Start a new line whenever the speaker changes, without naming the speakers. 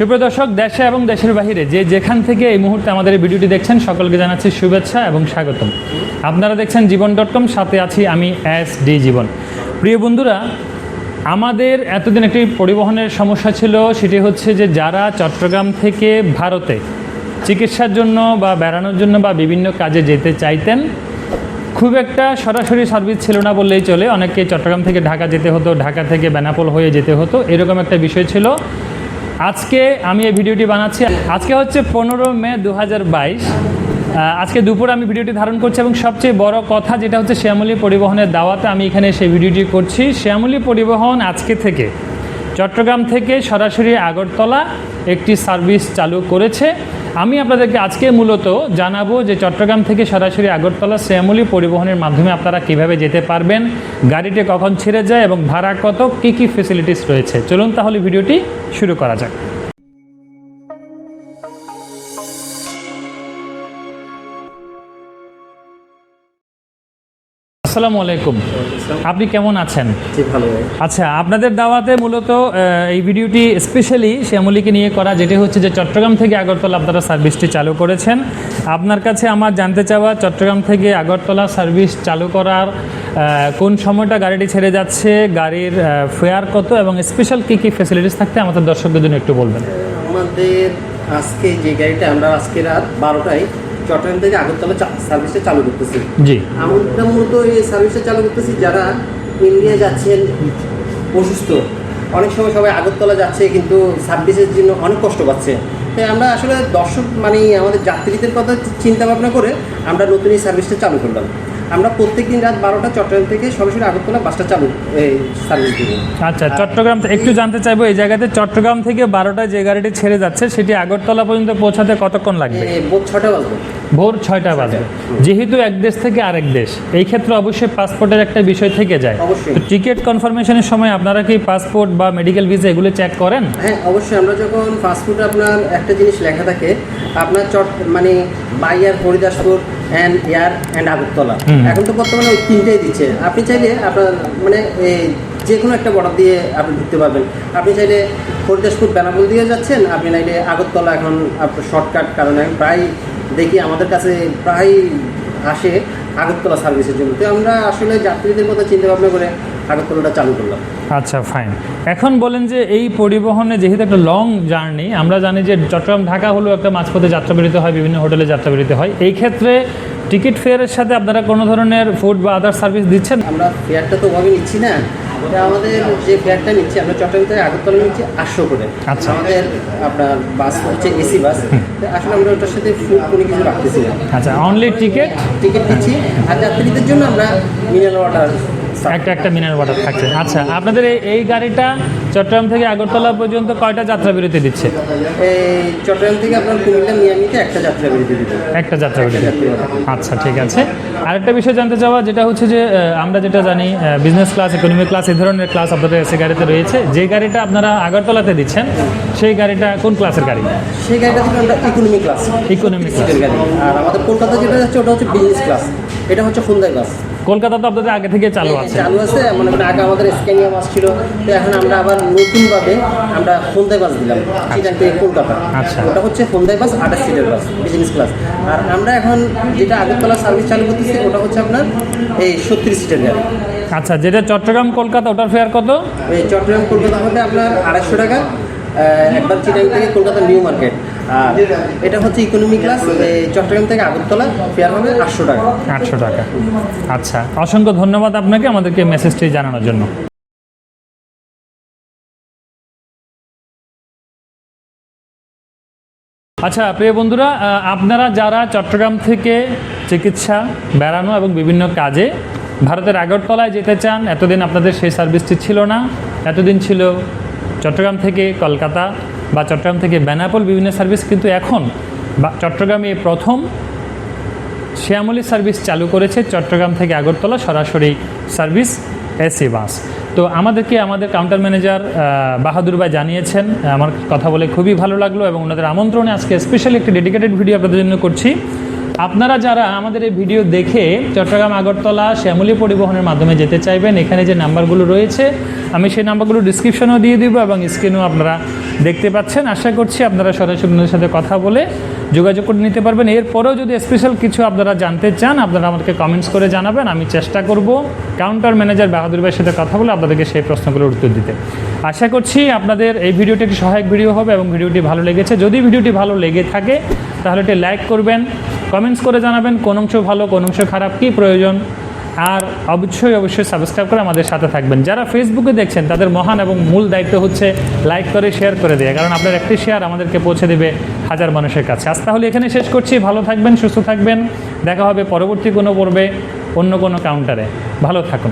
সুপ্রিয় দর্শক, দেশে এবং দেশের বাহিরে যে যেখান থেকে এই মুহূর্তে আমাদের এই ভিডিওটি দেখছেন, সকলকে জানাচ্ছি শুভেচ্ছা এবং স্বাগতম। আপনারা দেখছেন জীবন ডট কম, সাথে আছি আমি এস ডি জীবন। প্রিয় বন্ধুরা, আমাদের এতদিন একটি পরিবহনের সমস্যা ছিল, সেটি হচ্ছে যে যারা চট্টগ্রাম থেকে ভারতে চিকিৎসার জন্য বা বেড়ানোর জন্য বা বিভিন্ন কাজে যেতে চাইতেন, খুব একটা সরাসরি সার্ভিস ছিল না বললেই চলে। অনেকে চট্টগ্রাম থেকে ঢাকা যেতে হতো, ঢাকা থেকে বেনাপোল হয়ে যেতে হতো। এরকম একটা বিষয় ছিল। আজকে আমি এই ভিডিওটি বানাচ্ছি। আজকে হচ্ছে পনেরো মে দু হাজার বাইশ আজকে দুপুরে আমি ভিডিওটি ধারণ করছি এবং সবচেয়ে বড় কথা যেটা হচ্ছে শ্যামলী পরিবহনের দাওয়াতে আমি এখানে সেই ভিডিওটি করছি। শ্যামলী পরিবহন আজকে থেকে চট্টগ্রাম থেকে সরাসরি আগরতলা একটি সার্ভিস চালু করেছে। আমি আপনাদেরকে আজকে মূলত জানাব যে চট্টগ্রাম থেকে সরাসরি আগরতলা শ্যামলী পরিবহনের মাধ্যমে আপনারা কীভাবে যেতে পারবেন, গাড়িটি কখন ছেড়ে যায় এবং ভাড়া কত, কী কী ফেসিলিটিস রয়েছে। চলুন তাহলে ভিডিওটি শুরু করা যাক। আসসালামু আলাইকুম। আপনি কেমন আছেন? আচ্ছা আপনাদের দাওয়াতে মূলত এই ভিডিওটি স্পেশালি শ্যামলীকে নিয়ে করা যেটি হচ্ছে যে চট্টগ্রাম থেকে আগরতলা আপনারা সার্ভিসটি চালু করেছেন। আপনার কাছে আমার জানতে চাওয়া চট্টগ্রাম থেকে আগরতলা সার্ভিস চালু করার কোন সময়টা গাড়িটি ছেড়ে যাচ্ছে গাড়ির ফেয়ার কত এবং স্পেশাল কী কী ফেসিলিটিস থাকতে আমাদের দর্শকদের জন্য একটু বলবেন।
আমাদের আজকে যে গাড়িটা আমরা আজকে রাত বারোটায় চট্টগ্রাম থেকে আগরতলা সার্ভিসটা চালু করতেছি।
জি।
আমরা মূলত এই সার্ভিসটা চালু করতেছি যারা ইন্ডিয়া যাচ্ছেন অসুস্থ অনেক সময় সবাই আগরতলা যাচ্ছে কিন্তু সার্ভিসের জন্য অনেক কষ্ট পাচ্ছে। তাই আমরা আসলে দর্শক মানে আমাদের যাত্রীদের কথা চিন্তা ভাবনা করে আমরা নতুন এই সার্ভিসটা চালু করলাম। আমরা প্রত্যেক দিন রাত বারোটা চট্টগ্রাম থেকে সরাসরি আগরতলা বাসটা চালু এই সার্ভিস দিব
আচ্ছা চট্টগ্রাম একটু জানতে চাইব এই জায়গাতে চট্টগ্রাম থেকে বারোটায় যে গাড়িটি ছেড়ে যাচ্ছে সেটি আগরতলা পর্যন্ত পৌঁছাতে কতক্ষণ লাগবে?
ভোর ছটা বাজবে।
ভোর ছয়টা বাজবে। যেহেতু এক দেশ থেকে আরেক দেশ এই ক্ষেত্রে অবশ্যই পাসপোর্টের একটা বিষয় থেকে যায়। টিকিট কনফার্মেশনের সময় আপনারা কি পাসপোর্ট বা মেডিকেল ভিসা এগুলো চেক করেন?
হ্যাঁ অবশ্যই। আমরা যখন ফাস্টফুডে আপনার একটা জিনিস লেখা থাকে আপনার চট মানে buyer Haridaspur and air and Agartala. এখন তো বর্তমানে ওই তিনটেই দিচ্ছে। আপনি চাইলে আপনার মানে যে কোনো একটা বর্ডার দিয়ে আপনি ঢুকতে পারবেন। আপনি চাইলে ফরিদাসপুর বেনাপুল দিয়ে যাচ্ছেন আপনি নাইলে আগরতলা এখন আপনার শর্টকাট কারণে প্রায় দেখি আমাদের কাছে প্রায় আসে আগরতলা সার্ভিসের জন্য। তো আমরা আসলে যাত্রীদের কথা চিন্তা ভাবনা করে চালু করলাম।
আচ্ছা ফাইন এখন বলেন যে এই পরিবহনে যেহেতু একটা লং জার্নি আমরা জানি যে চট্টগ্রাম ঢাকা হলো একটা মাঝপথে যাত্রা বেরোতে হয় বিভিন্ন হোটেলে যাত্রা বেরোতে হয়। এই ক্ষেত্রে টিকিট ফেয়ারের সাথে আপনারা কোনো ধরনের ফুড বা আদার সার্ভিস দিচ্ছেন?
আমরা ফেয়ারটা তো ওভাবে নিচ্ছি না। এটা আমাদের যে ফেয়ারটা নিচ্ছি আমরা চট্টগ্রাম থেকে আগরতলা নিচ্ছি আটশো করে।
আচ্ছা।
আমাদের আপনার বাস হচ্ছে এসি বাস আসলে আমরা ওটার সাথে ফুড কোনো কিছু রাখতেছি না।
আচ্ছা অনলি টিকিট
টিকিট দিচ্ছি। আর যাত্রীদের জন্য আমরা মিনারেল ওয়াটার
একটা একটা মিনারেল ওয়াটার থাকছে। আচ্ছা আপনাদের এই গাড়িটা চট্টগ্রাম থেকে আগরতলা পর্যন্ত কয়টা যাত্রা বিরতি দিচ্ছে?
এই চট্টগ্রাম থেকে আপনার কুমিল্লা মিয়ামিতে একটা যাত্রা বেরিয়ে দিতে
একটা যাত্রা বিরতি। আচ্ছা ঠিক আছে। আরেকটা বিষয় জানতে চাওয়া যেটা হচ্ছে যে আমরা যেটা জানি বিজনেস ক্লাস ইকোনমি ক্লাস এই ধরনের ক্লাস আপনাদের এসে গাড়িতে রয়েছে। যে গাড়িটা আপনারা আগরতলাতে দিচ্ছেন সেই গাড়িটা কোন ক্লাসের গাড়ি?
সেই গাড়িটা ইকোনমি ক্লাস
Economy class।
গাড়ি আর আমাদের কলকাতা যেটা যাচ্ছে ওটা হচ্ছে বিজনেস ক্লাস এটা হচ্ছে খুলদাই বাস
কলকাতা তো আপনাদের আগে থেকে চালু আছে।
চালু আছে মনে করেন আগে আমাদের স্ক্যানিয়া বাস ছিল তো এখন আমরা আবার নতুনভাবে আমরা ফোনদাই বাস দিলাম সেখান থেকে কলকাতা।
আচ্ছা।
ওটা হচ্ছে ফোনদাই বাস আঠাশ সিটের বাস বিজনেস ক্লাস আর আমরা এখন যেটা আগরতলা সার্ভিস চালু করতেছি ওটা হচ্ছে আপনার এই সত্তর সিটের গাড়ি।
আচ্ছা যেটা চট্টগ্রাম কলকাতা ওটার ফেয়ার কত?
এই চট্টগ্রাম কলকাতা হবে আপনার আড়াইশো টাকা একবার চিটাং থেকে কলকাতা নিউ মার্কেট এটা হচ্ছে ইকোনমি ক্লাস চট্টগ্রাম থেকে আগরতলা ফেয়ার হবে আটশো টাকা।
আটশো টাকা। আচ্ছা অসংখ্য ধন্যবাদ আপনাকে আমাদেরকে মেসেজটি জানানোর জন্য। আচ্ছা প্রিয় বন্ধুরা আপনারা যারা চট্টগ্রাম থেকে চিকিৎসা বেড়ানো এবং বিভিন্ন কাজে ভারতের আগরতলায় যেতে চান, এতদিন আপনাদের সেই সার্ভিসটি ছিল না। এতদিন ছিল চট্টগ্রাম থেকে কলকাতা বা চট্টগ্রাম থেকে বেনাপোল বিভিন্ন সার্ভিস কিন্তু এখন চট্টগ্রামে প্রথম শ্যামলী সার্ভিস চালু করেছে। চট্টগ্রাম থেকে আগরতলা সরাসরি সার্ভিস এসি বাস। তো আমাদেরকে আমাদের কাউন্টার ম্যানেজার বাহাদুর ভাই জানিয়েছেন। আমার কথা বলে খুবই ভালো লাগল এবং ওনাদের আমন্ত্রণে আজকে স্পেশালি একটি ডেডিকেটেড ভিডিও আপনাদের জন্য করছি। আপনারা যারা আমাদের এই ভিডিও দেখে চট্টগ্রাম, আগরতলা, শ্যামলী পরিবহনের মাধ্যমে যেতে চাইবেন, এখানে যে নাম্বারগুলো রয়েছে, আমি সেই নাম্বারগুলো ডিসক্রিপশনেও দিয়ে দিব এবং স্ক্রিনেও আপনারা দেখতে পাচ্ছেন। আশা করছি আপনারা সরাসরি ওনাদের সাথে কথা বলে যোগাযোগ করে নিতে পারবেন। এরপরেও যদি স্পেশাল কিছু আপনারা জানতে চান, আপনারা আমাকে কমেন্টস করে জানাবেন। আমি চেষ্টা করব কাউন্টার ম্যানেজার বাহাদুর ভাইয়ের সাথে কথা বলে আপনাদেরকে সেই প্রশ্নগুলোর উত্তর দিতে। আশা করছি আপনাদের এই ভিডিওটি একটি সহায়ক ভিডিও হবে এবং ভিডিওটি ভালো লেগেছে। যদি ভিডিওটি ভালো লেগে থাকে, তাহলে এটি লাইক করবেন কমেন্টস করে জানাবেন, কোন অংশ ভালো, কোন অংশ খারাপ, কী প্রয়োজন। আর অবশ্যই অবশ্যই সাবস্ক্রাইব করে আমাদের সাথে থাকবেন। যারা ফেসবুকে দেখছেন, তাদের মহান এবং মূল দায়িত্ব হচ্ছে লাইক করে শেয়ার করে দেয়। কারণ আপনার একটি শেয়ার আমাদেরকে পৌঁছে দেবে হাজার মানুষের কাছে। আজ তাহলে এখানে শেষ করছি। ভালো থাকবেন, সুস্থ থাকবেন। দেখা হবে পরবর্তী কোনো পর্বে, অন্য কোনো কাউন্টারে ভালো থাকুন।